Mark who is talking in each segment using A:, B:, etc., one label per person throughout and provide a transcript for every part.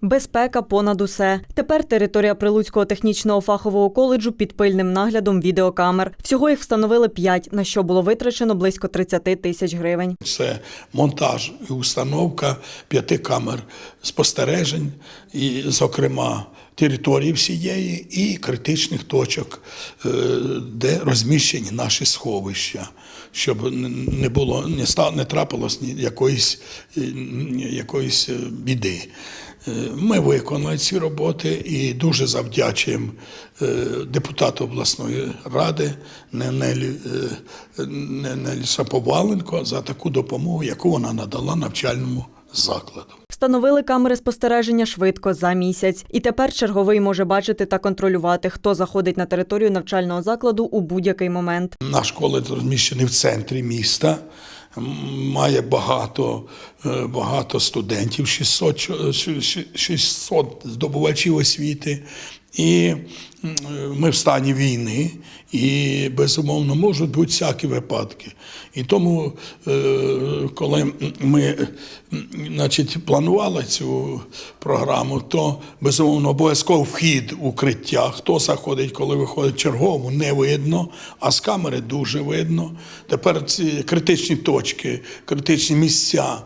A: Безпека понад усе. Тепер територія Прилуцького технічного фахового коледжу під пильним наглядом відеокамер. Всього їх встановили п'ять, на що було витрачено близько 30 тисяч гривень.
B: Це монтаж і установка п'яти камер спостережень, і, зокрема, території всієї і критичних точок, е, де розміщені наші сховища, щоб не було, не ста- не трапилось ні якоїсь, е, якоїсь е, біди. Е, Ми виконали ці роботи і дуже завдячуємо е, депутату обласної ради Ненелі, е, Ненелі Шаповаленко за таку допомогу, яку вона надала навчальному закладу.
A: Встановили камери спостереження швидко за місяць. І тепер черговий може бачити та контролювати, хто заходить на територію навчального закладу у будь-який момент.
B: Наш коледж розміщений в центрі міста. Має багато, е, багато студентів, 600, чо- щ- щ- 600 здобувачів освіти. І ми в стані війни, і безумовно можуть бути всякі випадки. І тому, е, коли ми значить, планували цю програму, то безумовно обов'язково вхід укриття. Хто заходить, коли виходить черговому, не видно, а з камери дуже видно. Тепер ці критичні точки, критичні місця.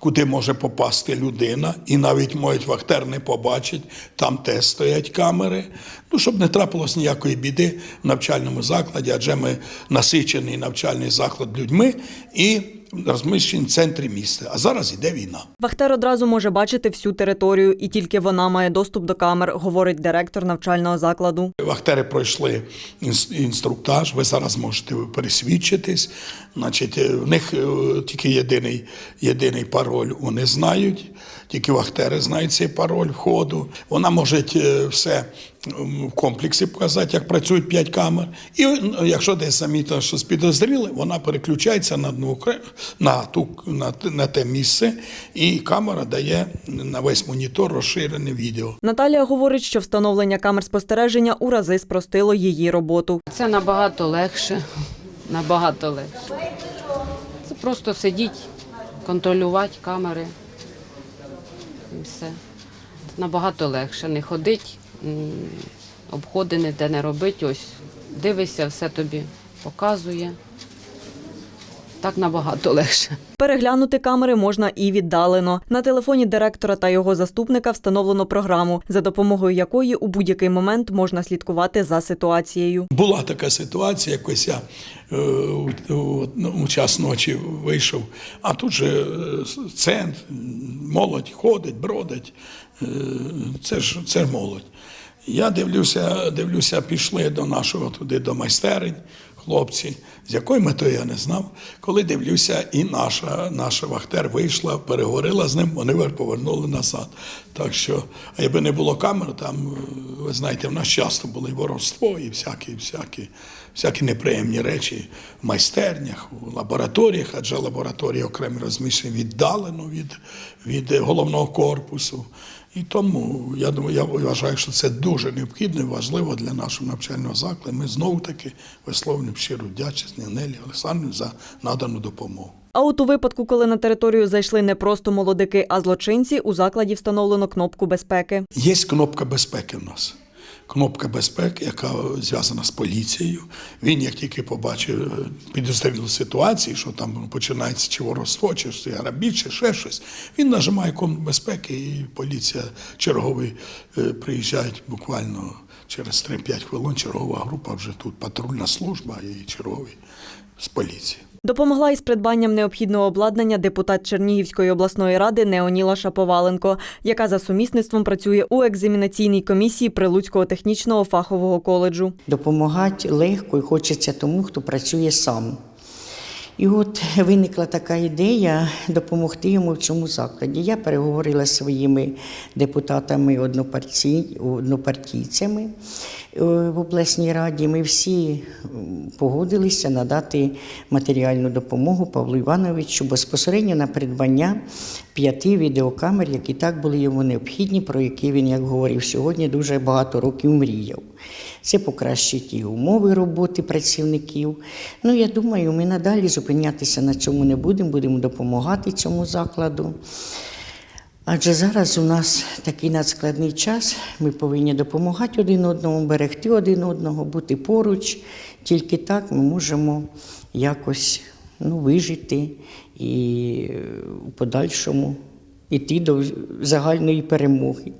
B: Куди може попасти людина, і навіть можуть вахтер не побачить, там теж стоять камери. Ну, щоб не трапилось ніякої біди в навчальному закладі, адже ми насичений навчальний заклад людьми і розміщений в центрі міста. А зараз іде війна.
A: Вахтер одразу може бачити всю територію, і тільки вона має доступ до камер, говорить директор навчального закладу.
B: Вахтери пройшли інструктаж, ви зараз можете пересвідчитись. Значить, е, в них е, тільки єдиний, єдиний пароль вони знають, тільки вахтери знають цей пароль входу. Вона може е, все в комплексі показати, як працюють п'ять камер. І якщо десь замітила, що підозріли, вона переключається на, одну, на, ту, на, те- на те місце, і камера дає на весь монітор розширене відео.
A: Наталія говорить, що встановлення камер спостереження у рази спростило її роботу.
C: Це набагато легше. Набагато легше. Це просто сидіть, контролювати камери. І все. Набагато легше. Не ходить, обходи ніде не робить. Ось дивишся, все тобі показує. Так набагато легше.
A: Переглянути камери можна і віддалено. На телефоні директора та його заступника встановлено програму, за допомогою якої у будь-який момент можна слідкувати за ситуацією.
B: Була така ситуація, якось я е, у, у, ну, у час ночі вийшов, а тут же е, центр, молодь ходить, бродить. Е, це ж це ж молодь. Я дивлюся, дивлюся, пішли до нашого туди, до майстерень, хлопці. З якою метою я не знав. Коли дивлюся, і наша, наша вахтер вийшла, переговорила з ним, вони повернули назад. Так що, а якби не було камер, там, ви знаєте, в нас часто було і воровство, і всякі, всякі, всякі неприємні речі в майстернях, у лабораторіях, адже лабораторії окремі розміщені віддалено від, від головного корпусу. І тому я думаю, я вважаю, що це дуже необхідно і важливо для нашого навчального закладу. Ми знову таки висловлюємо щиру вдячність Нелі Олександрівні за надану допомогу.
A: А от у випадку, коли на територію зайшли не просто молодики, а злочинці, у закладі встановлено кнопку безпеки.
B: Є кнопка безпеки в нас. Кнопка безпеки, яка зв'язана з поліцією. Він, як тільки побачив підозрілу ситуацію, що там починається чи воровство, чи ж грабіж, чи ще щось, він нажимає кнопку безпеки, і поліція черговий е, приїжджають буквально через 3-5 хвилин. Чергова група вже тут патрульна служба і чергові з поліції.
A: Допомогла із придбанням необхідного обладнання депутат Чернігівської обласної ради Неоніла Шаповаленко, яка за сумісництвом працює у екзамінаційній комісії Прилуцького технічного фахового коледжу.
D: Допомагати легко і хочеться тому, хто працює сам. І от виникла така ідея допомогти йому в цьому закладі. Я переговорила зі своїми депутатами однопартій- однопартійцями в обласній раді. Ми всі погодилися надати матеріальну допомогу Павлу Івановичу безпосередньо на придбання п'яти відеокамер, які так були йому необхідні, про які він, як говорив сьогодні, дуже багато років мріяв. Це покращить і умови роботи працівників. Ну, я думаю, ми надалі зупинятися на цьому не будемо, будемо допомагати цьому закладу. Адже зараз у нас такий надскладний час, ми повинні допомагати один одному, берегти один одного, бути поруч. Тільки так ми можемо якось ну, вижити і в у подальшому йти до загальної перемоги.